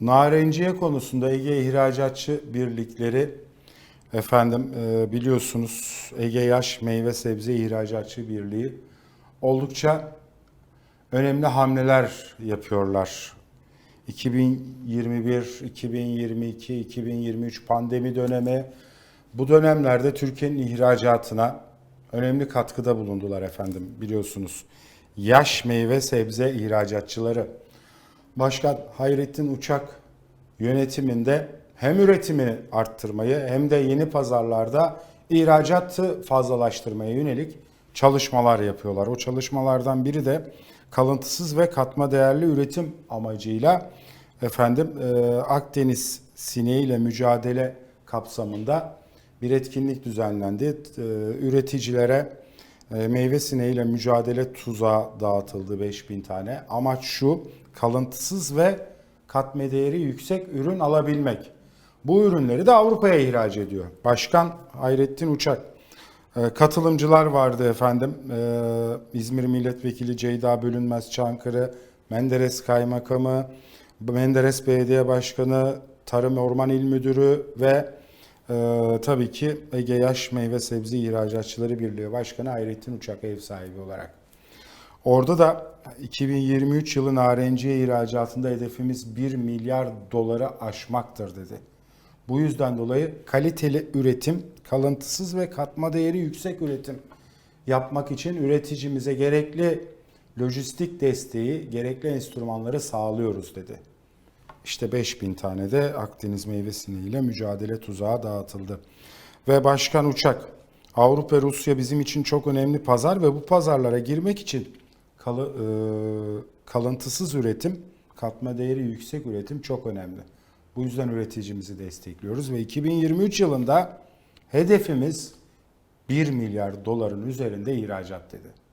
Narenciye konusunda Ege İhracatçı Birlikleri efendim e, biliyorsunuz Ege Yaş Meyve Sebze İhracatçı Birliği oldukça önemli hamleler yapıyorlar. 2021, 2022, 2023 pandemi dönemi bu dönemlerde Türkiye'nin ihracatına önemli katkıda bulundular efendim biliyorsunuz. Yaş meyve sebze ihracatçıları. Başkan Hayrettin Uçak yönetiminde hem üretimi arttırmayı hem de yeni pazarlarda ihracatı fazlalaştırmaya yönelik çalışmalar yapıyorlar. O çalışmalardan biri de kalıntısız ve katma değerli üretim amacıyla efendim e, Akdeniz sineğiyle mücadele kapsamında bir etkinlik düzenlendi. E, Üreticilere meyve sineğiyle mücadele tuzağı dağıtıldı 5000 tane. Amaç şu, kalıntısız ve katma değeri yüksek ürün alabilmek. Bu ürünleri de Avrupa'ya ihraç ediyor. Başkan Hayrettin Uçak. E, Katılımcılar vardı efendim. E, İzmir Milletvekili Ceyda Bölünmez Çankırı, Menderes Kaymakamı, Menderes Belediye Başkanı, Tarım Orman İl Müdürü ve ee, tabii ki Ege Yaş Meyve Sebze İhracatçıları Birliği Başkanı Hayrettin Uçak ev sahibi olarak. Orada da 2023 yılı narenciye ihracatında hedefimiz 1 milyar doları aşmaktır dedi. Bu yüzden dolayı kaliteli üretim, kalıntısız ve katma değeri yüksek üretim yapmak için üreticimize gerekli lojistik desteği, gerekli enstrümanları sağlıyoruz dedi. İşte 5000 tane de Akdeniz meyve sineğiyle mücadele tuzağı dağıtıldı. Ve Başkan Uçak, Avrupa Rusya bizim için çok önemli pazar ve bu pazarlara girmek için kalı, e, kalıntısız üretim, katma değeri yüksek üretim çok önemli. Bu yüzden üreticimizi destekliyoruz ve 2023 yılında hedefimiz 1 milyar doların üzerinde ihracat dedi.